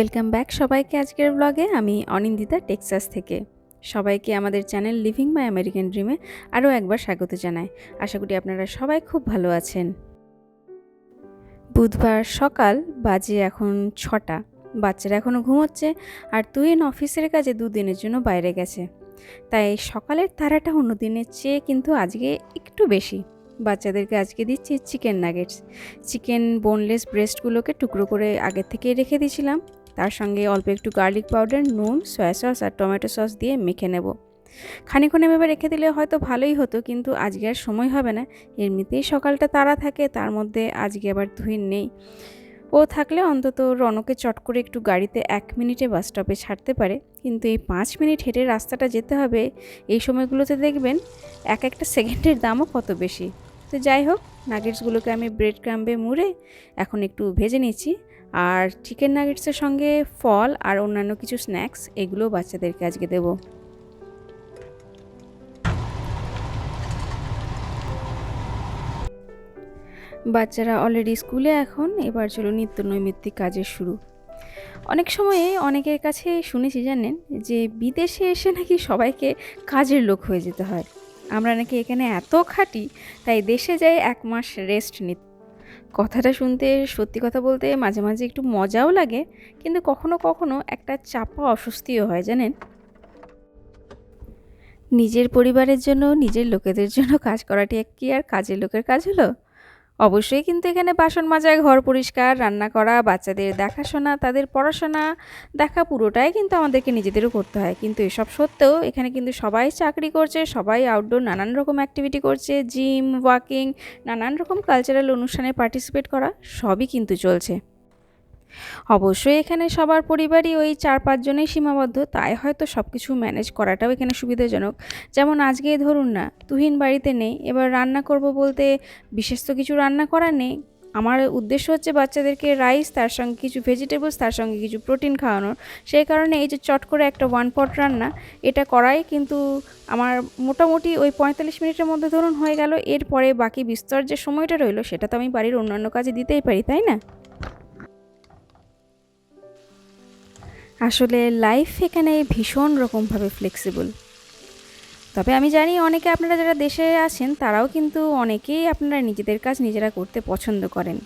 Welcome back সবাইকে আজকের ব্লগে আমি অনিন্দিতা, টেক্সাস থেকে। সবাইকে আমাদের চ্যানেল লিভিং মাই আমেরিকান ড্রিমে আরও একবার স্বাগত জানাই। আশা করি আপনারা সবাই খুব ভালো আছেন। বুধবার সকাল বাজে এখন ছটা। বাচ্চারা এখনও ঘুমোচ্ছে আর তুইন অফিসের কাজে দুদিনের জন্য বাইরে গেছে। তাই সকালের তারাটা অন্য দিনের চেয়ে কিন্তু আজকে একটু বেশি। বাচ্চাদেরকে আজকে দিচ্ছি চিকেন নাগেটস চিকেন বোনলেস ব্রেস্টগুলোকে টুকরো করে আগের থেকে রেখে দিয়েছিলাম। তার সঙ্গে অল্প একটু গার্লিক পাউডার, নুন, সয়া সস আর টমেটো সস দিয়ে মেখে নেব। খানিক্ষণ এভাবে রেখে দিলে হয়তো ভালোই হতো, কিন্তু আজকে আর সময় হবে না। এমনিতেই সকালটা তারা থাকে, তার মধ্যে আজকে আবার ধুইন নেই। ও থাকলে অন্তত রনকে চট করে একটু গাড়িতে এক মিনিটে বাস স্টপে ছাড়তে পারে, কিন্তু এই পাঁচ মিনিট হেঁটে রাস্তাটা যেতে হবে, এই সময়গুলোতে দেখবেন এক একটা সেকেন্ডের দামও কত বেশি। তো যাই হোক নাগেটসগুলোকে আমি ব্রেড ক্রাম্বে মুড়ে এখন একটু ভেজে নিচ্ছি। আর চিকেন নাগেটসের সঙ্গে ফল আর অন্যান্য কিছু স্ন্যাক্স এগুলো বাচ্চাদেরকে আজকে দেব। বাচ্চারা অলরেডি স্কুলে এখন, এবার চলো নিত্য নৈমিত্তিক কাজের শুরু। অনেক সময়ে অনেকের কাছে শুনেছি জানেন, যে বিদেশে এসে নাকি সবাইকে কাজের লোক হয়ে যেতে হয়। আমরা নাকি এখানে এত খাটি, তাই দেশে যাই এক মাস রেস্ট নিতে কথাটা শুনতে, সত্যি কথা বলতে মাঝে মাঝে একটু মজাও লাগে, কিন্তু কখনো কখনো একটা চাপা অস্বস্তিও হয়, জানেন? নিজের পরিবারের জন্য, নিজের লোকেদের জন্য কাজ করাটি এক কি আর কাজের লোকের কাজ হলো? অবশ্যই কিন্তু এখানে বাসন মাজা, ঘর পরিষ্কার, রান্না করা, বাচ্চাদের দেখাশোনা, তাদের পড়াশোনা, দেখা পুরোটাই কিন্তু আমাদেরকে নিজেদেরও করতে হয়। কিন্তু এসব সত্ত্বেও এখানে কিন্তু সবাই চাকরি করছে, সবাই আউটডোর নানান রকম অ্যাক্টিভিটি করছে জিম ওয়াকিং নানান রকম কালচারাল অনুষ্ঠানে পার্টিসিপেট করা সবই কিন্তু চলছে। অবশ্যই এখানে সবার পরিবারই ওই চার পাঁচজনেই সীমাবদ্ধ, তাই হয়তো সব কিছু ম্যানেজ করাটাও এখানে সুবিধাজনক। যেমন আজকে ধরুন না, তুহিন বাড়িতে নেই, এবার রান্না করব বলতে বিশেষ তো কিছু রান্না করার নেই। আমার উদ্দেশ্য হচ্ছে বাচ্চাদেরকে রাইস তার সঙ্গে কিছু ভেজিটেবলস তার সঙ্গে কিছু প্রোটিন খাওয়ানোর। সেই কারণে এই যে চট করে একটা ওয়ান পট রান্না, এটা করাই কিন্তু আমার মোটামুটি ওই পঁয়তাল্লিশ মিনিটের মধ্যে ধরুন হয়ে গেল। এরপরে বাকি বিস্তর যে সময়টা রইল, সেটা তো আমি বাড়ির অন্যান্য কাজে দিতেই পারি, তাই না? আসলে লাইফ এখানে ভীষণ রকমভাবে ফ্লেক্সিবল তবে আমি জানি অনেকে আপনারা যারা দেশে আছেন, তারাও কিন্তু অনেকেই আপনারা নিজেদের কাজ নিজেরা করতে পছন্দ করেন।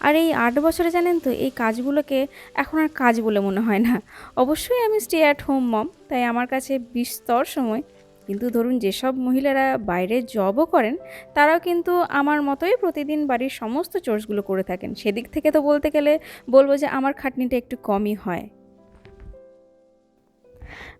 আর এই আট বছরে জানেন তো, এই কাজগুলোকে এখন আর কাজ বলে মনে হয় না। অবশ্যই আমি স্টে অ্যাট হোম মম তাই আমার কাছে বিস্তর সময়। কিন্তু ধরুন যেসব মহিলারা বাইরে জবও করেন, তারাও কিন্তু আমার মতোই প্রতিদিন বাড়ির সমস্ত চোর্সগুলো করে থাকেন। সেদিক থেকে তো বলতে গেলে বলব যে আমার খাটনিটা একটু কমই হয়।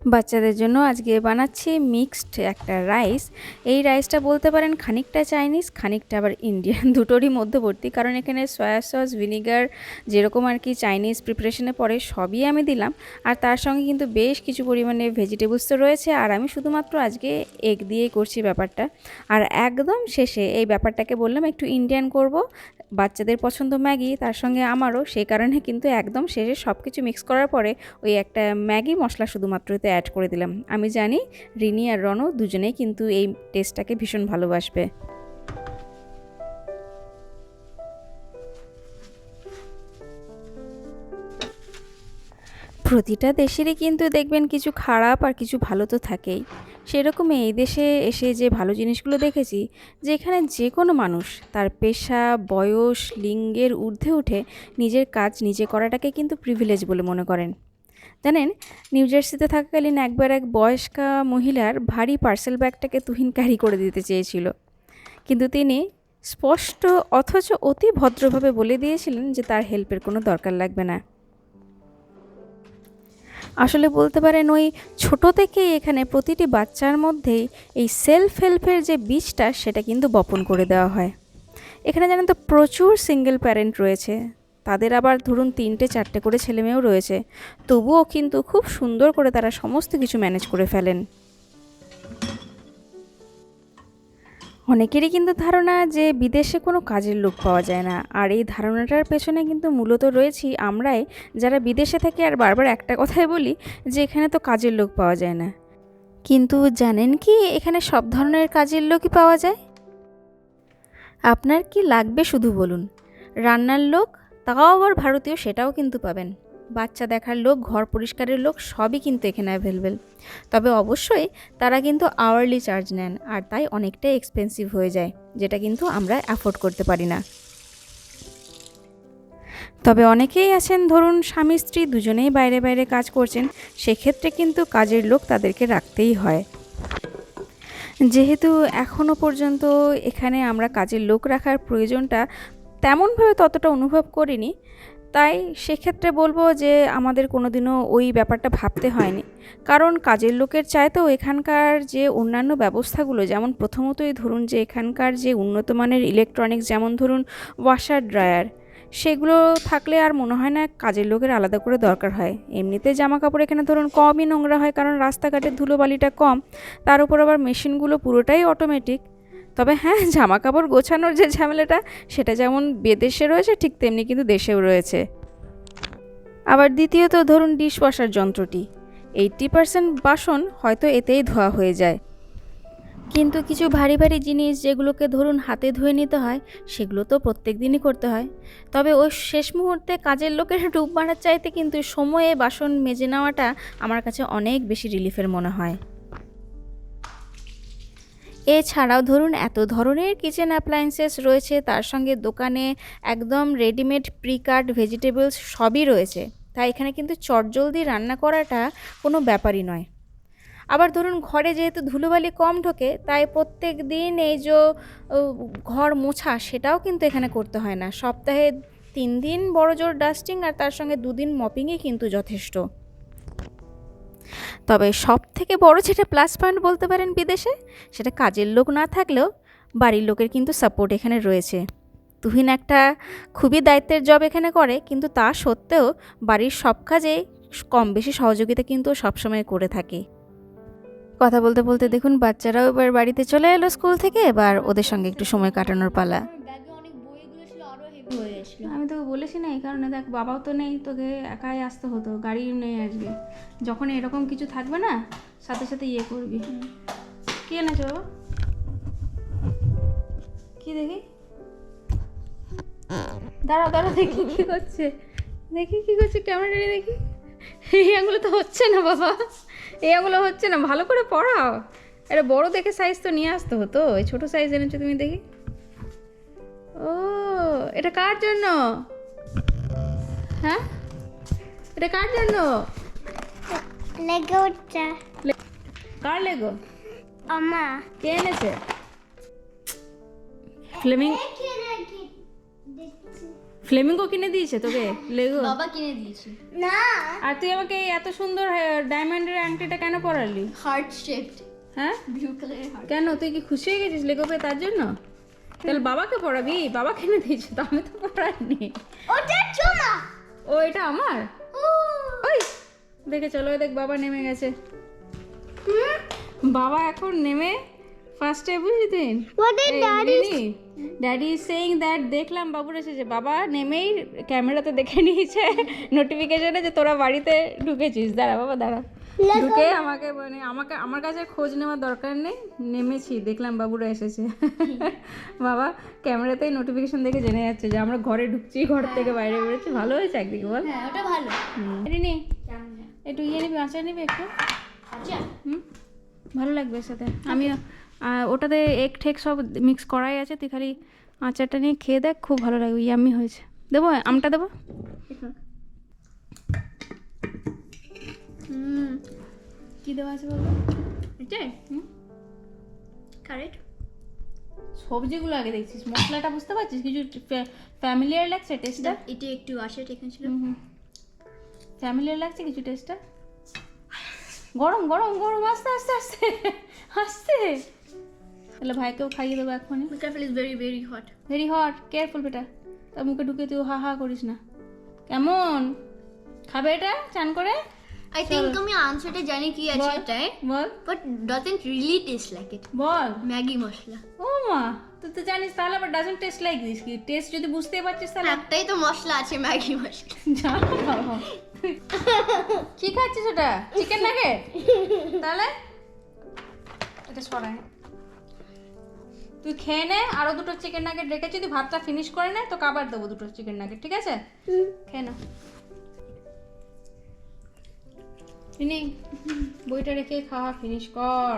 বাচ্চাদের জন্য আজকে বানাচ্ছি মিক্সড একটা রাইস। এই রাইসটা বলতে পারেন খানিকটা চাইনিজ, খানিকটা আবার ইন্ডিয়ান। দুটোরই মধ্যবর্তী কারণ এখানে সয়া সস, ভিনিগার যেরকম আর কি চাইনিজ প্রিপারেশনে পড়ে সবই আমি দিলাম। আর তার সঙ্গে কিন্তু বেশ কিছু পরিমাণে ভেজিটেবলস তো রয়েছে। আর আমি শুধুমাত্র আজকে এগ দিয়েই করছি ব্যাপারটা। আর একদম শেষে এই ব্যাপারটাকে বললাম, একটু ইন্ডিয়ান করব। বাচ্চাদের পছন্দ ম্যাগি, তার সঙ্গে আমারও। সেই কারণে কিন্তু একদম শেষে সব কিছু মিক্স করার পরে ওই একটা ম্যাগি মশলা শুধুমাত্র এতে অ্যাড করে দিলাম। আমি জানি রিনি আর রনও দুজনেই কিন্তু এই টেস্টটাকে ভীষণ ভালোবাসবে। প্রতিটা দেশেরই কিন্তু দেখবেন কিছু খারাপ আর কিছু ভালো তো থাকেই। সেরকম এই দেশে এসে যে ভালো জিনিসগুলো দেখেছি, যেখানে যে কোনো মানুষ তার পেশা, বয়স, লিঙ্গের ঊর্ধ্বে উঠে নিজের কাজ নিজে করাটাকে কিন্তু প্রিভিলেজ বলে মনে করেন। জানেন নিউ জার্সিতে থাকাকালীন একবার এক বয়স্কা মহিলার ভারী পার্সেল ব্যাগটাকে তুহিন ক্যারি করে দিতে চেয়েছিল। কিন্তু তিনি স্পষ্ট অথচ অতি ভদ্রভাবে বলে দিয়েছিলেন যে তার হেল্পের কোনো দরকার লাগবে না। আসলে বলতে পারেন, ওই ছোট থেকেই এখানে প্রতিটি বাচ্চার মধ্যেই এই সেলফ হেল্পের যে বীজটা, সেটা কিন্তু বপন করে দেওয়া হয়। এখানে জানেন তো প্রচুর সিঙ্গেল প্যারেন্ট রয়েছে। তাদের আবার ধরুন তিনটে, চারটে করে ছেলেমেয়েও রয়েছে। তবুও কিন্তু খুব সুন্দর করে তারা সমস্ত কিছু ম্যানেজ করে ফেলেন। অনেকেরই কিন্তু ধারণা যে বিদেশে কোনো কাজের লোক পাওয়া যায় না। আর এই ধারণাটার পেছনে কিন্তু মূলত রয়েছি আমরাই, যারা বিদেশে থেকে আর বারবার একটা কথাই বলি যে এখানে তো কাজের লোক পাওয়া যায় না। কিন্তু জানেন কি এখানে সব ধরনের কাজের লোকই পাওয়া যায়? আপনার কি লাগবে শুধু বলুন। রান্নার লোক তাও আবার ভারতীয় সেটাও কিন্তু পাবেন। বাচ্চা দেখার লোক, ঘর পরিষ্কারের লোক সবই কিন্তু এখানে অ্যাভেলেবেল তবে অবশ্যই তারা কিন্তু আওয়ারলি চার্জ নেন আর তাই অনেকটাই এক্সপেন্সিভ হয়ে যায়, যেটা কিন্তু আমরা অ্যাফোর্ড করতে পারি না। তবে অনেকেই আছেন, ধরুন স্বামী, স্ত্রী দুজনেই বাইরে বাইরে কাজ করছেন, সেক্ষেত্রে কিন্তু কাজের লোক তাদেরকে রাখতেই হয়। যেহেতু এখনও পর্যন্ত এখানে আমরা কাজের লোক রাখার প্রয়োজনটা তেমনভাবে ততটা অনুভব করিনি। তাই সেক্ষেত্রে বলব যে আমাদের কোনোদিনও ওই ব্যাপারটা ভাবতে হয়নি। কারণ কাজের লোকের চাইতেও এখানকার যে অন্যান্য ব্যবস্থাগুলো, যেমন প্রথমতই ধরুন যে এখানকার যে উন্নত মানের ইলেকট্রনিক্স যেমন ধরুন ওয়াশার ড্রায়ার সেগুলো থাকলে আর মনে হয় না কাজের লোকের আলাদা করে দরকার হয়। এমনিতে জামা কাপড় এখানে ধরুন কমই নোংরা হয়, কারণ রাস্তাঘাটের ধুলোবালিটা কম, তার উপর আবার মেশিনগুলো পুরোটাই অটোমেটিক তবে হ্যাঁ জামা কাপড় গোছানোর যে ঝামেলাটা, সেটা যেমন বিদেশে রয়েছে, ঠিক তেমনি কিন্তু দেশেও রয়েছে। আবার দ্বিতীয়ত ধরুন ডিশ ওয়াশার যন্ত্রটি। এইট্টি পার্সেন্ট বাসন হয়তো এতেই ধোয়া হয়ে যায়। কিন্তু কিছু ভারী ভারী জিনিস যেগুলোকে ধরুন হাতে ধুয়ে নিতে হয়, সেগুলো তো প্রত্যেক দিনই করতে হয়। তবে ওই শেষ মুহূর্তে কাজের লোকের ডুব মারার চাইতে কিন্তু সময়ে বাসন মেজে নেওয়াটা আমার কাছে অনেক বেশি রিলিফের মনে হয়। এছাড়াও ধরুন, এত ধরনের কিচেন অ্যাপ্লায়েন্সেস রয়েছে, তার সঙ্গে দোকানে একদম রেডিমেড প্রিকাট ভেজিটেবলস সবই রয়েছে। তাই এখানে কিন্তু চটজলদি রান্না করাটা কোনো ব্যাপারই নয়। আবার ধরুন, ঘরে যেহেতু ধুলোবালি কম ঢোকে, তাই প্রত্যেক দিন এই যে ঘর মোছা সেটাও কিন্তু এখানে করতে হয় না। সপ্তাহে তিন দিন বড় জোর ডাস্টিং আর তার সঙ্গে দুদিন মপিংই কিন্তু যথেষ্ট। তবে সব থেকে বড় যেটা প্লাস পয়েন্ট বলতে পারেন বিদেশে, সেটা কাজের লোক না থাকলেও বাড়ির লোকের কিন্তু সাপোর্ট এখানে রয়েছে। তুহিন একটা খুবই দায়িত্বের জব এখানে করে, কিন্তু তা সত্ত্বেও বাড়ির সব কাজে কম বেশি সহযোগিতা কিন্তু সবসময় করে থাকে। কথা বলতে বলতে দেখুন, বাচ্চারাও এবার বাড়িতে চলে এলো স্কুল থেকে, এবার ওদের সঙ্গে একটু সময় কাটানোর পালা। হয়ে গেছিল আমি তোকে বলেছি না এই কারণে দেখ বাবাও তো নেই তোকে একাই আসতে হতো গাড়ি নেই আজকে। যখন এরকম কিছু থাকবে না সাথে সাথে ইয়ে করবি। কি এনেছো বাবা? কি দেখি? দাঁড়াও দাঁড়াও দেখি কি করছে দেখি কি করছে ক্যামেরা দেখি। এই আঙুলো তো হচ্ছে না বাবা। এই আঙুলো হচ্ছে না ভালো করে পড়াও। এটা বড় দেখে সাইজ তো নিয়ে আসতে হতো এই ছোটো সাইজ এনেছো তুমি দেখি। এটা কার জন্য? হ্যাঁ? এটা কার জন্য? লেগোটা। কার লেগো? আমা কে এনেছে? ফ্লেমিং ফ্লেমিঙ্গো কিনে দিয়েছে তোকে? লেগো? বাবা কিনে দিয়েছে। না। আর তুই আমাকে এই এত সুন্দর ডায়মন্ডের আংটিটা কেন পরালি? হার্ট শেপড হ্যাঁ? ব্লু কালারের হার্ট কেন? তুই কি খুশি হয়ে গেছিস লেগো পেয়ে তার জন্য? তাহলে বাবাকে পড়াবি? বাবা কিনে দিয়েছে? তো আমি তো পড়াইনি। ওটা চোমা। ও এটা আমার? ওই দেখে চলো দেখ বাবা নেমে গেছে। বাবা এখন নেমে ফার্স্টে বুঝলি? তুই What did daddy daddy saying that দেখলাম বাবুর এসেছে। বাবা নেমেই ক্যামেরাতে দেখে নিয়েছে নোটিফিকেশনে যে তোরা বাড়িতে ঢুকেছিস। দাঁড়া বাবা দাঁড়া। ঢুকে আমাকে মানে আমাকে আমার কাছে খোঁজ নেওয়ার দরকার নেই নেমেছি দেখলাম বাবুরা এসেছে। বাবা ক্যামেরাতেই নোটিফিকেশন দেখে জেনে যাচ্ছে যে আমরা ঘরে ঢুকছি ঘর থেকে বাইরে বেরোচ্ছি। ভালো হয়েছে একদিকে বল। হ্যাঁ ওটা ভালো। রিনি একটু ইয়ে নিবি আচার নিবি একটু। আচ্ছা। হুম? ভালো লাগবে এর সাথে। আমি ওটাতে এক ঠেক সব মিক্স করাই আছে তুই খালি আচারটা নিয়ে খেয়ে দেখ খুব ভালো লাগবে ইয়াম্মি হয়েছে। দেবো আমটা দেবো? হুম। কী দেওয়া আছে বলব এটাই কারেক্ট সবজিগুলো আগে দেখছিস মশলাটা বুঝতে পারছিস? কিছু ফ্যামিলিয়ার লাগছে টেস্টটা এটা একটু আসে এখানে ছিল। ফ্যামিলিয়ার লাগছে কিছু টেস্টটা গরম গরম গরম আস্তে আস্তে আস্তে আস্তে। তাহলে ভাইকেও খাইয়ে দেবো এখনই careful is very very hot very hot careful বেটা। তার মুখে ঢুকে তুই হা হা করিস না। কেমন? খাবে এটা? চান করে? আই থিংক আমি আনসারটা জানি কি আছে। এটাই বল। But doesn't really taste like it ball. Maggi মশলা। ও মা তুই তো জানিস তাহলে আবার ডাজেন্ট টেস্ট লাইক দিস কি? টেস্ট যদি বুঝতে পারছিস তাহলে একটাই তো মশলা আছে ম্যাগি মশলা। যা বাবা। কি খাচ্ছিস ওটা চিকেন নাগেট তাহলে? এটা সরাই। তুই খেয়ে নে আরও দুটো চিকেন নাগেট রেখেছি তুই ভাতটা ফিনিশ করে নে তো আবার দেবো দুটো চিকেন নাগেট ঠিক আছে? খেয়ে না। নে বইটা রেখে খাওয়া ফিনিশ কর।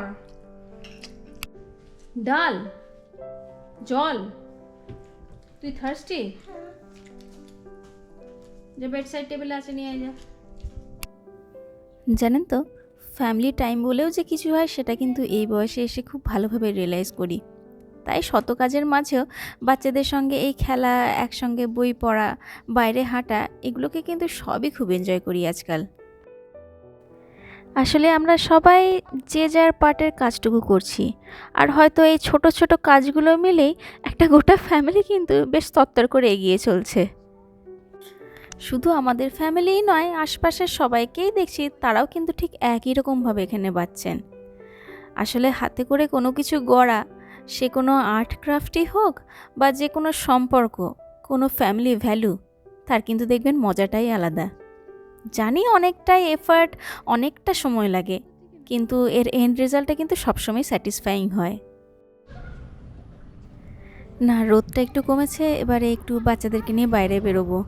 ডাল, জল। তুই থার্সটি যে বেড সাইড টেবিলে আছে, নিয়ে যা। জানেন তো ফ্যামিলি টাইম বলেও যে কিছু হয়, সেটা কিন্তু এই বয়সে এসে খুব ভালোভাবে রিয়েলাইজ করি। তাই শত কাজের মাঝেও বাচ্চাদের সঙ্গে এই খেলা, একসঙ্গে বই পড়া, বাইরে হাঁটা, এগুলোকে কিন্তু সবই খুব এনজয় করি আজকাল। আসলে আমরা সবাই যে যার পার্টের কাজটুকু করছি। আর হয়তো এই ছোট ছোট কাজগুলো মিলেই একটা গোটা ফ্যামিলি কিন্তু বেশ তত্তর করে এগিয়ে চলছে। শুধু আমাদের ফ্যামিলিই নয়, আশপাশের সবাইকেই দেখছি তারাও কিন্তু ঠিক একই রকমভাবে এখানে বাঁচছেন। আসলে হাতে করে কোনো কিছু গড়া, সে কোনো আর্ট ক্রাফটই হোক বা যে কোনো সম্পর্ক, কোনো ফ্যামিলি ভ্যালু, তার কিন্তু দেখবেন মজাটাই আলাদা। জানি অনেকটাই এফার্ট অনেকটা সময় লাগে, কিন্তু এর এন্ড রেজাল্টটা কিন্তু সবসময় স্যাটিসফাইং হয়। না, রোদটা একটু কমেছে, এবারে একটু বাচ্চাদেরকে নিয়ে বাইরে বেরোবো।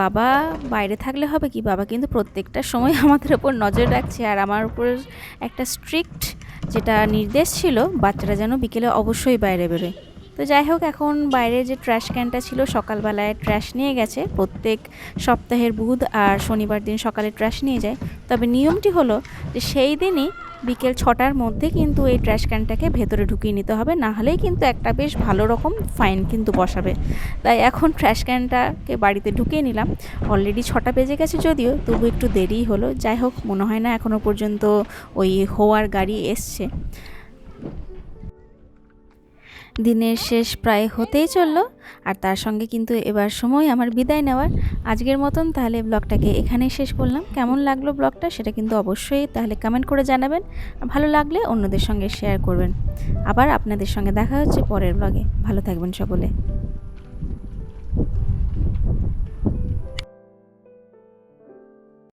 বাবা বাইরে থাকলে হবে কি? বাবা কিন্তু প্রত্যেকটা সময় আমাদের ওপর নজর রাখছে, আর আমার উপর একটা স্ট্রিক্ট যেটা নির্দেশ ছিল, বাচ্চারা যেন বিকেলে অবশ্যই বাইরে বেরোয়। তো যাই হোক, এখন বাইরে যে ট্র্যাশ ক্যানটা ছিল সকালবেলায় ট্র্যাশ নিয়ে গেছে। প্রত্যেক সপ্তাহের বুধ আর শনিবার দিন সকালে ট্র্যাশ নিয়ে যায়। তবে নিয়মটি হলো যে সেই দিনই বিকেল ছটার মধ্যে কিন্তু এই ট্র্যাশ ক্যানটাকে ভেতরে ঢুকিয়ে নিতে হবে। না হলেই কিন্তু একটা বেশ ভালো রকম ফাইন কিন্তু বসাবে। তাই এখন ট্র্যাশ ক্যানটাকে বাড়িতে ঢুকিয়ে নিলাম। অলরেডি ছটা বেজে গেছে যদিও, তবু একটু দেরিই হলো। যাই হোক, মনে হয় না এখনও পর্যন্ত ওই হওয়ার গাড়ি এসছে। দিনের শেষ প্রায় হতেই চলল, আর তার সঙ্গে কিন্তু এবার সময় আমার বিদায় নেওয়ার। আজকের মতন তাহলে ব্লগটাকে এখানেই শেষ করলাম। কেমন লাগল ব্লগটা সেটা কিন্তু অবশ্যই তাহলে কমেন্ট করে জানাবেন। ভালো লাগলে অন্যদের সঙ্গে শেয়ার করবেন। আবার আপনাদের সঙ্গে দেখা হচ্ছে পরের ব্লগে ভালো থাকবেন সকলে।